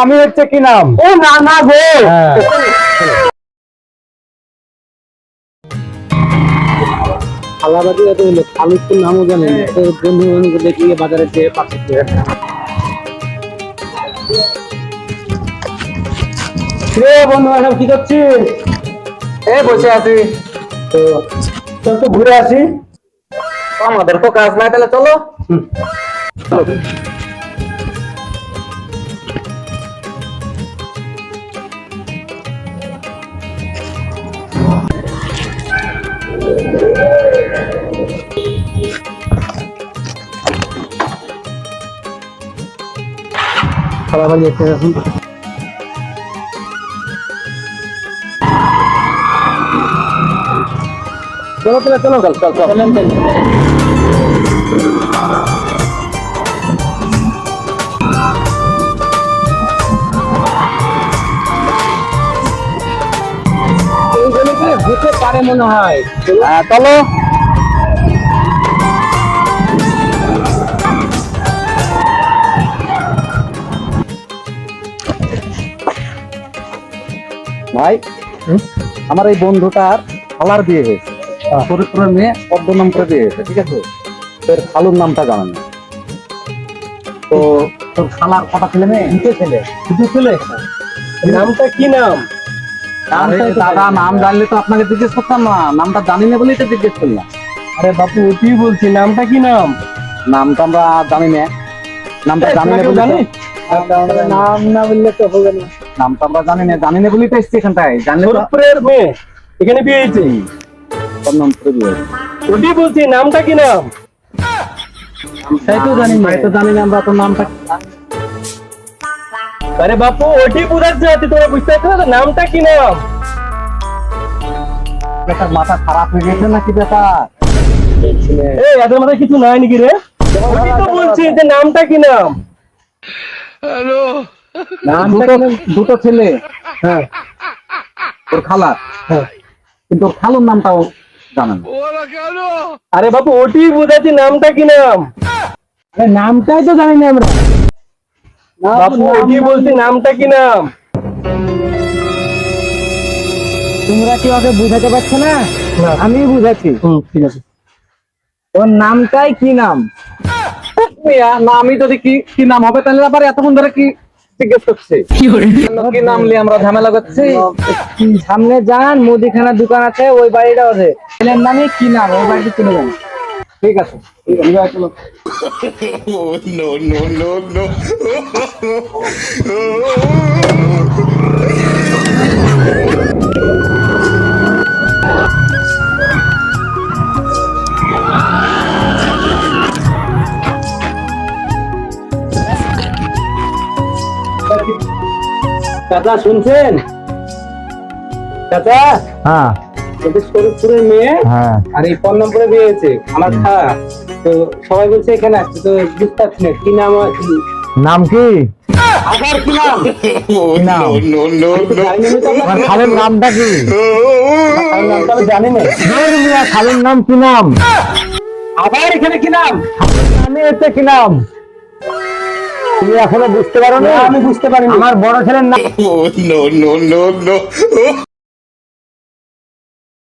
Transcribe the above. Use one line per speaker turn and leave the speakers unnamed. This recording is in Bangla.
আমি হচ্ছে কি নাম?
ও না না গো।
হ্যাঁ।
এত হলো খালুর তো নামও জানেন তো বন্ধু বান্ধবকে দেখিয়ে বাজারে যেয়ে রে বন্ধু বান্ধব কি করছিস?
এই বসে আছি।
তো চল তো ঘুরে আসি।
আমাদের তো কাজ নাই তাহলে চলো।
খালাবাদি এসে এখন চলো চলো চলো চল চল। চলেন পারে মনে হয়?
হ্যাঁ চলো। ভাই আমার এই বন্ধুটার খালার বিয়ে হয়েছে। ফরিদপুরের মেয়ে পদ্ম নাম করে বিয়ে হয়েছে ঠিক আছে? তোর খালুর নামটা জানেন। তো তোর খালার কটা ছেলে মেয়ে?
দুটো ছেলে। দুটো ছেলে? নামটা কি নাম?
দাদা নাম জানলে তো আপনাকে জিজ্ঞেস করতাম না। নামটা জানি না বলেই তো জিজ্ঞেস করলাম।
আরে বাপু ওটি বলছি নামটা কি নাম?
নামটা আমরা জানি না। নামটা জানি না বলে
নাম না বললে তো হবে না।
নামটা আমরা জানি না জানি না বলেই তো এসছি এখানটায়। জানলে তো
মেয়ে এখানে বিয়ে হয়েছে।
তোর নাম করে দিবে
ওটি বলছি নামটা কি নাম? তাই তো জানি না।
তো জানি না আমরা তোর নামটা।
আরে বাপু ওটি বুঝাচ্ছে আছে তোমরা বুঝতে পারছ না? তো? নামটা কি নাম?
বেটার মাথা খারাপ হয়ে গেছে নাকি ব্যাপার
এই এদের মাথায় কিছু নাই নাকি রে? ওটি তো বলছি যে নামটা কি নাম? নামটা
দুটো
নাম?
দুটো ছেলে।
হ্যাঁ।
তোর খালার
হ্যাঁ।
কিন্তু ওর খালুর নামটাও জানেন
আরে বাপু ওটি বুঝাচ্ছি নামটা কি নাম? আরে নামটাই তো জানি না আমরা। বাপু ওটি বলছি নামটা কি নাম?
তোমরা কি ওকে বুঝাতে পারছ না? আমি বুঝাচ্ছি।
হুম ঠিক আছে।
ওর নামটাই কি নাম?
নামই যদি কি কি নাম হবে তাহলে আবার এতক্ষণ ধরে কি জিজ্ঞেস করছি কি নাম নিয়ে আমরা ঝামেলা করছি
সামনে যান মুদিখানার দোকান আছে ওই বাড়িটা ওদের ছেলের নামে কি নাম ওই বাড়িটা চলে যান
ঠিক আছে নো নো নো
Oh,
চাচা শুনছেন? চাচা
হ্যাঁ।
মেয়ে
হ্যাঁ।
আর এই ফোন নম্বরে বিয়ে আমার খালা। তো সবাই বলছে এখানে আসছে। তো বুঝতে পারছি না কি নাম
নাম কি?
আবার নাম?
খালের নামটা কি?
খালার নামটা আমি জানি না
খালের নাম কি নাম?
আবার এখানে কি নাম?
আমি হচ্ছে কি নাম? তুমি এখনও বুঝতে পারো
না, আমি বুঝতে পারিনি
আমার বড় ছেলের নাম
নো নো নো নো.